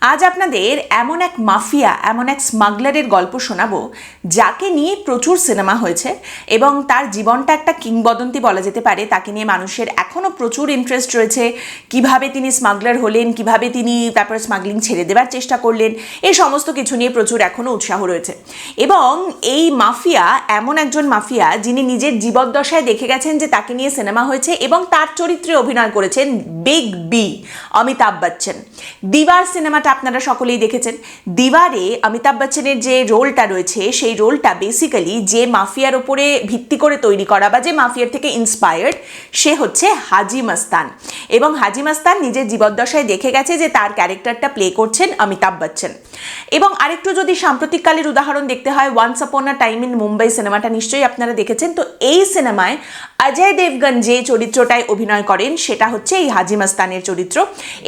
আজ আপনাদের এমন এক মাফিয়া, এমন এক স্মাগলারের গল্প শোনাবো, যাকে নিয়ে প্রচুর সিনেমা হয়েছে এবং তার জীবনটা একটা কিংবদন্তি বলা যেতে পারে। তাকে নিয়ে মানুষের এখনও প্রচুর ইন্টারেস্ট রয়েছে। কীভাবে তিনি স্মাগলার হলেন, কীভাবে তিনি তারপরে স্মাগলিং ছেড়ে দেওয়ার চেষ্টা করলেন এই সমস্ত কিছু নিয়ে প্রচুর এখনও উৎসাহ রয়েছে। এবং এই মাফিয়া এমন একজন মাফিয়া যিনি নিজের জীবদ্দশায় দেখে গেছেন যে তাকে নিয়ে সিনেমা হয়েছে এবং তার চরিত্রে অভিনয় করেছেন বিগ বি, অমিতাভ বচ্চন। দিবার সিনেমাটা আপনারা সকলেই দেখেছেন। দিবারে অমিতাভ বচ্চনের যে রোলটা রয়েছে, সেই রোলটা বেসিক্যালি যে মাফিয়ার ওপরে ভিত্তি করে তৈরি করা বা যে মাফিয়ার থেকে ইন্সপায়ার্ড সে হচ্ছে হাজি মাস্তান। এবং হাজি মাস্তান নিজের জীবদ্দশায় দেখে গেছে যে তার ক্যারেক্টারটা প্লে করছেন অমিতাভ বচ্চন। এবং আরেকটু যদি সাম্প্রতিককালের উদাহরণ দেখতে হয় once upon a time in Mumbai সিনেমাটা নিশ্চয়ই আপনারা দেখেছেন। তো এই সিনেমায় অজয় দেবগন যে চরিত্রটায় অভিনয় করেন, সেটা হচ্ছে এই হাজি মাস্তানের চরিত্র।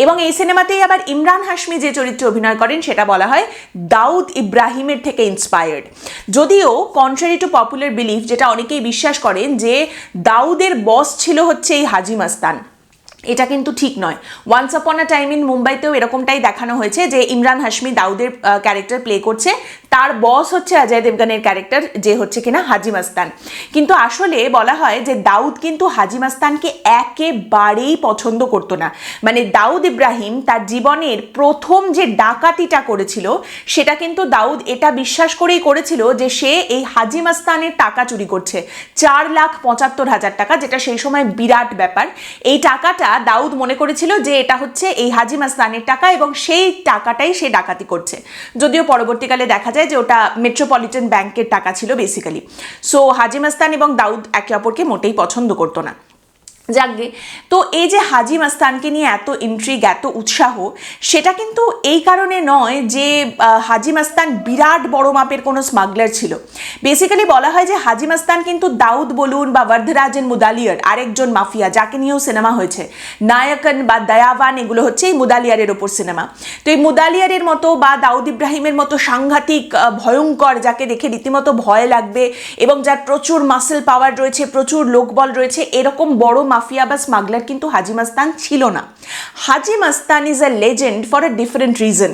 এবং এই সিনেমাতেই আবার ইমরান হাশমি যে চরিত্রে অভিনয় করেন সেটা বলা হয় দাউদ ইব্রাহিমের থেকে ইন্সপায়ার্ড যদিও কন্ট্রারি টু পপুলার বিলিফ যেটা অনেকেই বিশ্বাস করেন যে দাউদের বস ছিল হচ্ছে এই হাজি মাস্তান। এটা কিন্তু ঠিক নয়। Once upon a time in মুম্বাইতেও এরকমটাই দেখানো হয়েছে যে ইমরান হাশমি দাউদের ক্যারেক্টার প্লে করছে। তার বস হচ্ছে অজয় দেবগানের ক্যারেক্টার, যে হচ্ছে কিনা হাজি মাস্তান। কিন্তু আসলে বলা হয় যে দাউদ কিন্তু হাজি মাস্তানকে একেবারেই পছন্দ করতো না। মানে দাউদ ইব্রাহিম তার জীবনের প্রথম যে ডাকাতিটা করেছিল, সেটা কিন্তু দাউদ এটা বিশ্বাস করেই করেছিল যে সে এই হাজি মাস্তানের টাকা চুরি করছে। চার লাখ পঁচাত্তর হাজার টাকা, যেটা সেই সময় বিরাট ব্যাপার। এই টাকাটা দাউদ মনে করেছিল যে এটা হচ্ছে এই হাজি মাস্তানের টাকা এবং সেই টাকাটাই সে ডাকাতি করছে। যদিও পরবর্তীকালে দেখা যায় যে ওটা মেট্রোপলিটন ব্যাংকের টাকা ছিল বেসিক্যালি সো হাজি মাস্তান এবং দাউদ একে অপরকে মোটেই পছন্দ করতো না। যাকগে তো এই যে হাজি মাস্তানকে নিয়ে এত ইন্ট্রিগ এত উৎসাহ, সেটা কিন্তু এই কারণে নয় যে হাজি মাস্তান বিরাট বড় মাপের কোনো স্মাগলার ছিল। বেসিক্যালি বলা হয় যে হাজি মাস্তান কিন্তু দাউদ বলুন বা বর্ধরাজেন মুদালিয়ার আরেকজন মাফিয়া, যাকে নিয়েও সিনেমা হয়েছে। নায়কন বা দয়াবান, এগুলো হচ্ছে এই মুদালিয়ারের ওপর সিনেমা। তো এই মুদালিয়ারের মতো বা দাউদ ইব্রাহিমের মতো সাংঘাতিক ভয়ঙ্কর, যাকে দেখে রীতিমতো ভয় লাগবে এবং যার প্রচুর মাসেল পাওয়ার রয়েছে, প্রচুর লোকবল রয়েছে, এরকম বড় মাফিয়া বা স্মাগলার কিন্তু হাজি মাস্তান ছিল না। Haji Mastan is a legend for a different reason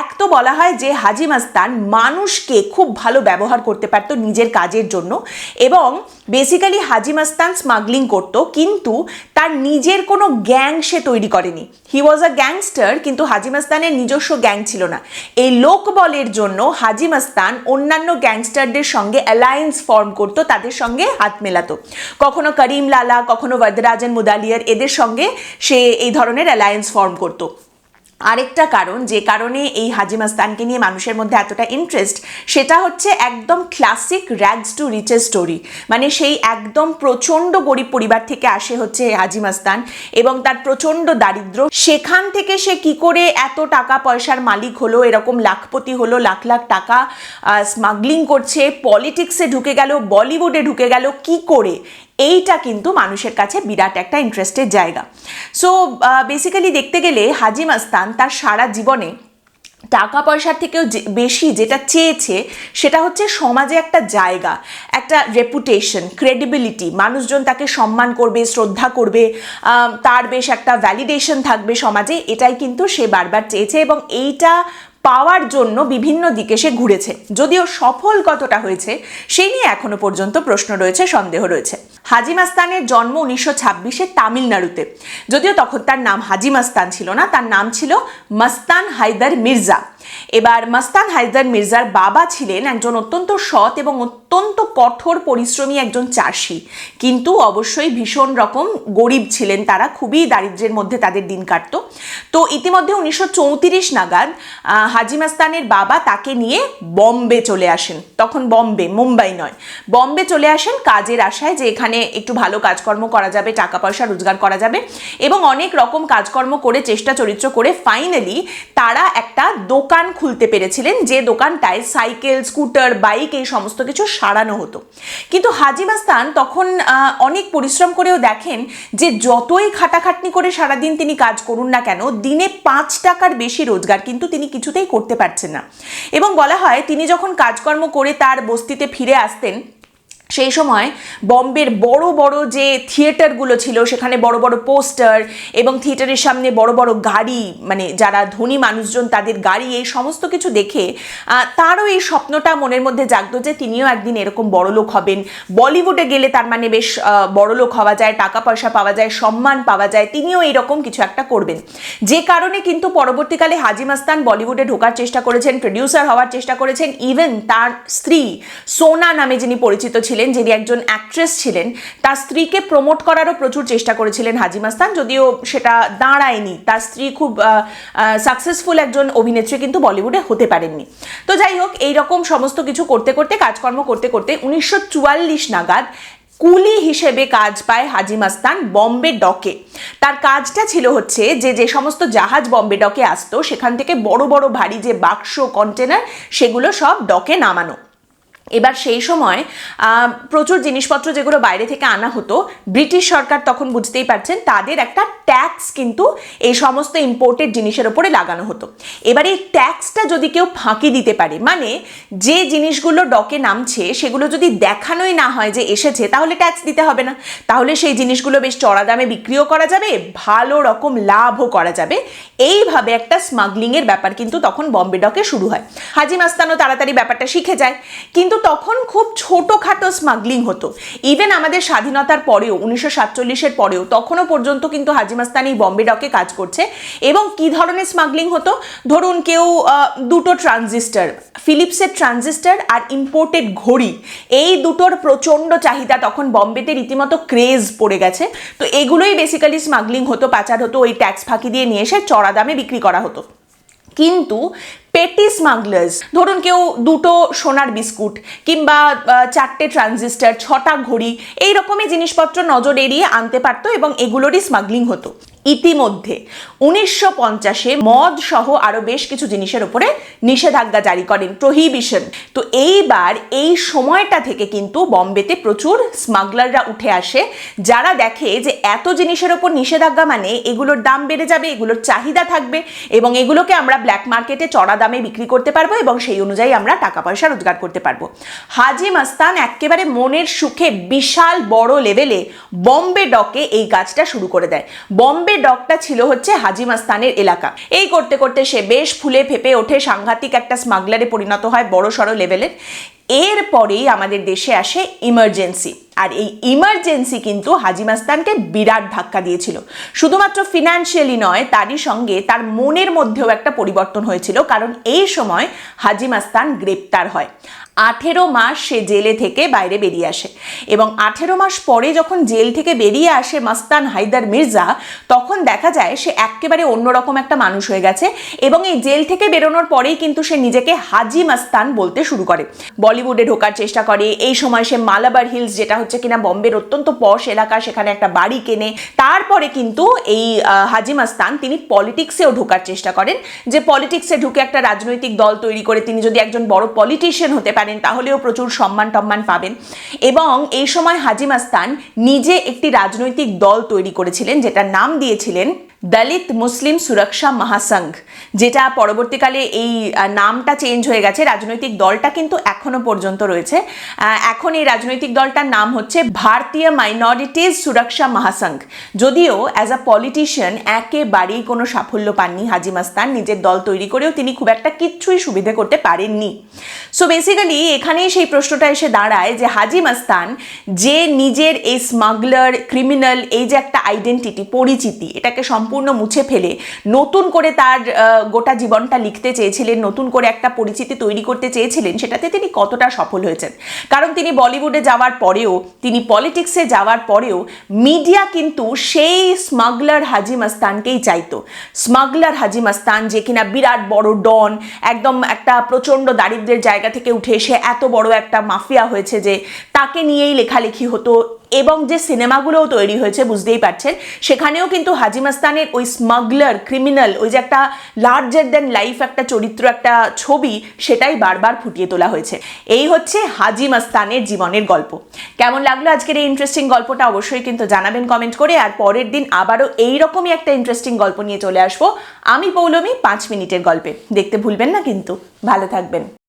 এক তো বলা হয় যে হাজি মাস্তান মানুষকে খুব ভালো ব্যবহার করতে পারতো নিজের কাজের জন্য এবং বেসিক্যালি হাজি মাস্তান স্মাগলিং করত, কিন্তু তার নিজের কোনো গ্যাং সে তৈরি করেনি। হি ওয়াজ আ গ্যাংস্টার কিন্তু হাজি মাস্তানের নিজস্ব গ্যাং ছিল না। এই লোকবলের জন্য হাজি মাস্তান অন্যান্য গ্যাংস্টারদের সঙ্গে অ্যালায়েন্স ফর্ম করত, তাদের সঙ্গে হাত মেলাতো। কখনো করিম লালা, কখনো বরদরাজেন মুদালিয়ার এদের সঙ্গে সে এই ধরনের অ্যালায়েন্স ফর্ম করতো। আরেকটা কারণ, যে কারণে এই হাজি মাস্তানকে নিয়ে মানুষের মধ্যে এতটা ইন্টারেস্ট সেটা হচ্ছে একদম ক্লাসিক র্যাগস টু রিচের স্টোরি মানে সেই একদম প্রচণ্ড গরিব পরিবার থেকে আসে হচ্ছে এই হাজি মাস্তান এবং তার প্রচণ্ড দারিদ্র। সেখান থেকে সে কি করে এত টাকা পয়সার মালিক হলো, এরকম লাখপতি হলো, লাখ লাখ টাকা স্মাগলিং করছে পলিটিক্সে ঢুকে গেল বলিউডে ঢুকে গেল, কি করে? এইটা কিন্তু মানুষের কাছে বিরাট একটা ইন্টারেস্টের জায়গা। সো বেসিক্যালি দেখতে গেলে হাজি মাস্তান তার সারা জীবনে টাকা পয়সার থেকেও বেশি যেটা চেয়েছে সেটা হচ্ছে সমাজে একটা জায়গা, একটা রেপুটেশন ক্রেডিবিলিটি মানুষজন তাকে সম্মান করবে, শ্রদ্ধা করবে তার বেশ একটা ভ্যালিডেশন থাকবে সমাজে। এটাই কিন্তু সে বারবার চেয়েছে এবং এইটা পাওয়ার জন্য বিভিন্ন দিকে সে ঘুরেছে। যদিও সফল কতটা হয়েছে সেই নিয়ে এখনও পর্যন্ত প্রশ্ন রয়েছে, সন্দেহ রয়েছে। হাজিমাস্তানের জন্ম উনিশশো ছাব্বিশে তামিলনাড়ুতে। যদিও তখন তার নাম হাজি মাস্তান ছিল না, তার নাম ছিল মাস্তান হায়দার মির্জা। এবার মাস্তান হায়দার মির্জার বাবা ছিলেন একজন অত্যন্ত সৎ এবং অত্যন্ত কঠোর পরিশ্রমী একজন চাষি। কিন্তু অবশ্যই ভীষণ রকম গরিব ছিলেন তারা খুবই দারিদ্র্যের মধ্যে তাদের দিন কাটতো। তো ইতিমধ্যে উনিশশো চৌত্রিশ নাগাদ আহ, হাজি মাস্তানের বাবা তাকে নিয়ে বম্বে চলে আসেন। তখন বম্বে মুম্বাই নয়। বম্বে চলে আসেন কাজের আশায় যে এখানে একটু ভালো কাজকর্ম করা যাবে টাকা পয়সা রোজগার করা যাবে এবং অনেক রকম কাজকর্ম করে চেষ্টা চরিত্র করে ফাইনালি তারা একটা দোকান খুলতে পেরেছিলেন। যে দোকানটায় সাইকেল স্কুটার বাইক এই সমস্ত কিছু সারানো হতো। কিন্তু হাজি মাস্তান তখন অনেক পরিশ্রম করেও দেখেন যে যতই খাটাখাটনি করে সারাদিন তিনি কাজ করুন না কেন, দিনে পাঁচ টাকার বেশি রোজগার কিন্তু তিনি কিছুতেই করতে পারছেন না। এবং বলা হয়, তিনি যখন কাজকর্ম করে তার বস্তিতে ফিরে আসতেন সেই সময় বম্বের বড় বড় যে থিয়েটারগুলো ছিল, সেখানে বড় বড় পোস্টার এবং থিয়েটারের সামনে বড় বড় গাড়ি মানে যারা ধনী মানুষজন তাদের গাড়ি, এই সমস্ত কিছু দেখে তারও এই স্বপ্নটা মনের মধ্যে জাগত যে তিনিও একদিন এরকম বড়লোক হবেন। বলিউডে গেলে তার মানে বেশ বড়লোক হওয়া যায়, টাকা পয়সা পাওয়া যায়, সম্মান পাওয়া যায়, তিনিও এরকম কিছু একটা করবেন। যে কারণে কিন্তু পরবর্তীকালে হাজি মাস্তান বলিউডে ঢোকার চেষ্টা করেছেন, প্রডিউসার হওয়ার চেষ্টা করেছেন, ইভেন তার স্ত্রী সোনা নামে যিনি পরিচিত ছিলেন যিনি একজন অ্যাক্ট্রেস ছিলেন, তার স্ত্রীকে প্রমোট করারও প্রচুর চেষ্টা করেছিলেন হাজি মাস্তান যদিও সেটা দাঁড়ায়নি, তার স্ত্রী খুব সাকসেসফুল একজন অভিনেত্রী কিন্তু বলিউডে হতে পারেননি। তো যাই হোক, এইরকম সমস্ত কিছু করতে করতে, কাজকর্ম করতে করতে উনিশশো চুয়াল্লিশ নাগাদ কুলি হিসেবে কাজ পায় হাজি মাস্তান বম্বে ডকে। তার কাজটা ছিল হচ্ছে যে যে সমস্ত জাহাজ বম্বে ডকে আসতো, সেখান থেকে বড় বড় ভারী যে বাক্স কন্টেনার সেগুলো সব ডকে নামানো। এবার সেই সময় প্রচুর জিনিসপত্র যেগুলো বাইরে থেকে আনা হতো, ব্রিটিশ সরকার তখন বুঝতেই পারছেন তাদের একটা ট্যাক্স কিন্তু এই সমস্ত ইম্পোর্টেড জিনিসের ওপরে লাগানো হতো। এবার এই ট্যাক্সটা যদি কেউ ফাঁকি দিতে পারে মানে যে জিনিসগুলো ডকে নামছে, সেগুলো যদি দেখানোই না হয় যে এসেছে, তাহলে ট্যাক্স দিতে হবে না। তাহলে সেই জিনিসগুলো বেশ চড়া দামে বিক্রিও করা যাবে, ভালো রকম লাভও করা যাবে। এইভাবে একটা স্মাগলিংয়ের ব্যাপার কিন্তু তখন বম্বে ডকে শুরু হয়। হাজি মাস্তানও তাড়াতাড়ি ব্যাপারটা শিখে যায়। কিন্তু তখন খুব ছোটোখাটো স্মাগলিং হতো। ইভেন আমাদের স্বাধীনতার পরেও, উনিশশো সাতচল্লিশের পরেও, তখনও পর্যন্ত কিন্তু হাজি মাস্তান বম্বে ডকে কাজ করছে। এবং কি ধরনের স্মাগলিং হতো? ধরুন কেউ দুটো ট্রানজিস্টার ফিলিপসের ট্রানজিস্টার আর ইম্পোর্টেড ঘড়ি। এই দুটোর প্রচণ্ড চাহিদা তখন বম্বেতে রীতিমতো ক্রেজ পড়ে গেছে। তো এগুলোই বেসিক্যালি স্মাগলিং হতো, পাচার হতো, ওই ট্যাক্স ফাঁকি দিয়ে নিয়ে এসে চড়া দামে বিক্রি করা হতো। কিন্তু পেটি স্মাগলার্স, ধরুন কেউ দুটো সোনার বিস্কুট কিংবা চারটে ট্রানজিস্টার, ছটা ঘড়ি এই রকমই জিনিসপত্র নজর এড়িয়ে আনতে পারতো এবং এগুলোরই স্মাগলিং হতো। ইতিমধ্যে। উনিশশো পঞ্চাশে মদ সহ আরও বেশ কিছু জিনিসের উপরে নিষেধাজ্ঞা জারি করেন প্রহিবিশন। তো এইবার এই সময়টা থেকে কিন্তু বম্বেতে প্রচুর স্মাগলাররা উঠে আসে, যারা দেখে যে এত জিনিসের ওপর নিষেধাজ্ঞা মানে এগুলোর দাম বেড়ে যাবে, এগুলোর চাহিদা থাকবে এবং এগুলোকে আমরা ব্ল্যাক মার্কেটে চড়া দামে বিক্রি করতে পারব এবং সেই অনুযায়ী আমরা টাকা পয়সা রোজগার করতে পারব। হাজি মাস্তান একেবারে মনের সুখে বিশাল বড় লেভেলে বম্বে ডকে এই কাজটা শুরু করে দেয়। বম্বে ডকটা ছিল হচ্ছে হাজিমাস্তানের এলাকা। এই করতে করতে সে বেশ ফুলে ফেপে ওঠে, সাংঘাতিক একটা স্মাগলারে পরিণত হয় বড় সড়ো লেভেলের। এরপরেই আমাদের দেশে আসে ইমার্জেন্সি আর এই ইমার্জেন্সি কিন্তু হাজি মাস্তানকে বিরাট ধাক্কা দিয়েছিল। শুধুমাত্র ফিনান্সিয়ালি নয়, তারই সঙ্গে তার মনের মধ্যেও একটা পরিবর্তন হয়েছিল, কারণ এই সময় হাজি মাস্তান গ্রেপ্তার হয়। আঠেরো মাস সে জেলে থেকে বাইরে বেরিয়ে আসে এবং আঠেরো মাস পরে যখন জেল থেকে বেরিয়ে আসে মাস্তান হায়দার মির্জা, তখন দেখা যায় সে একেবারে অন্যরকম একটা মানুষ হয়ে গেছে এবং এই জেল থেকে বেরোনোর পরেই কিন্তু সে নিজেকে হাজি মাস্তান বলতে শুরু করে। বলিউডে ঢোকার চেষ্টা করে, এই সময় সে মালাবার হিলস যেটা হচ্ছে কিনা বম্বের অত্যন্ত পশ এলাকা সেখানে একটা বাড়ি কেনে তারপরে কিন্তু এই আহ, হাজি মাস্তান তিনি পলিটিক্সেও ঢোকার চেষ্টা করেন। যে পলিটিক্সে ঢুকে একটা রাজনৈতিক দল তৈরি করে তিনি যদি একজন বড় পলিটিশিয়ান হতে পারেন তাহলেও প্রচুর সম্মান টম্মান পাবেন। এবং এই সময় হাজি মাস্তান নিজে একটি রাজনৈতিক দল তৈরি করেছিলেন যেটার নাম দিয়েছিলেন দলিত মুসলিম সুরক্ষা মহাসংঘ, যেটা পরবর্তীকালে এই নামটা চেঞ্জ হয়ে গেছে। রাজনৈতিক দলটা কিন্তু এখনও পর্যন্ত রয়েছে। এখন এই রাজনৈতিক দলটার নাম হচ্ছে ভারতীয় মাইনরিটিজ সুরক্ষা মহাসংঘ। যদিও অ্যাজ আ পলিটিশিয়ান একেবারেই কোনো সাফল্য পাননি হাজি মাস্তান, নিজের দল তৈরি করেও তিনি খুব একটা কিচ্ছুই সুবিধে করতে পারেননি। সো বেসিক্যালি এখানেই সেই প্রশ্নটা এসে দাঁড়ায় যে হাজি মাস্তান যে নিজের এই স্মাগলার ক্রিমিনাল এই যে একটা আইডেন্টিটি পরিচিতি, এটাকে সম্পূর্ণ মুছে ফেলে। নতুন করে তার গোটা জীবনটা লিখতে চেয়েছিলেন, নতুন করে একটা পরিচিতি তৈরি করতে চেয়েছিলেন, সেটাতে তিনি কতটা সফল হয়েছেন। কারণ তিনি বলিউডে যাওয়ার পরেও, তিনি পলিটিক্সে যাওয়ার পরেও, মিডিয়া কিন্তু সেই স্মাগলার হাজি মাস্তানকেই চাইতো। স্মাগলার হাজি মাস্তান যে কিনা বিরাট বড় ডন, একদম একটা প্রচণ্ড দারিদ্রের জায়গা থেকে উঠে এসে এত বড় একটা মাফিয়া হয়েছে যে, তাকে নিয়েই লেখালেখি হতো এবং যে সিনেমাগুলোও তৈরি হয়েছে, বুঝতেই পারছেন। সেখানেও কিন্তু হাজি মাস্তানের ওই স্মাগলার ক্রিমিনাল ওই যে একটা লার্জার দেন লাইফ একটা চরিত্র, একটা ছবি, সেটাই বারবার ফুটিয়ে তোলা হয়েছে। এই হচ্ছে হাজি মাস্তানের জীবনের গল্প। কেমন লাগল আজকের এই ইন্টারেস্টিং গল্পটা অবশ্যই কিন্তু জানাবেন কমেন্ট করে। আর পরের দিন আবারও এইরকমই একটা ইন্টারেস্টিং গল্প নিয়ে চলে আসব। আমি পৌলমী, পাঁচ মিনিটের গল্পে। দেখতে ভুলবেন না কিন্তু। ভালো থাকবেন।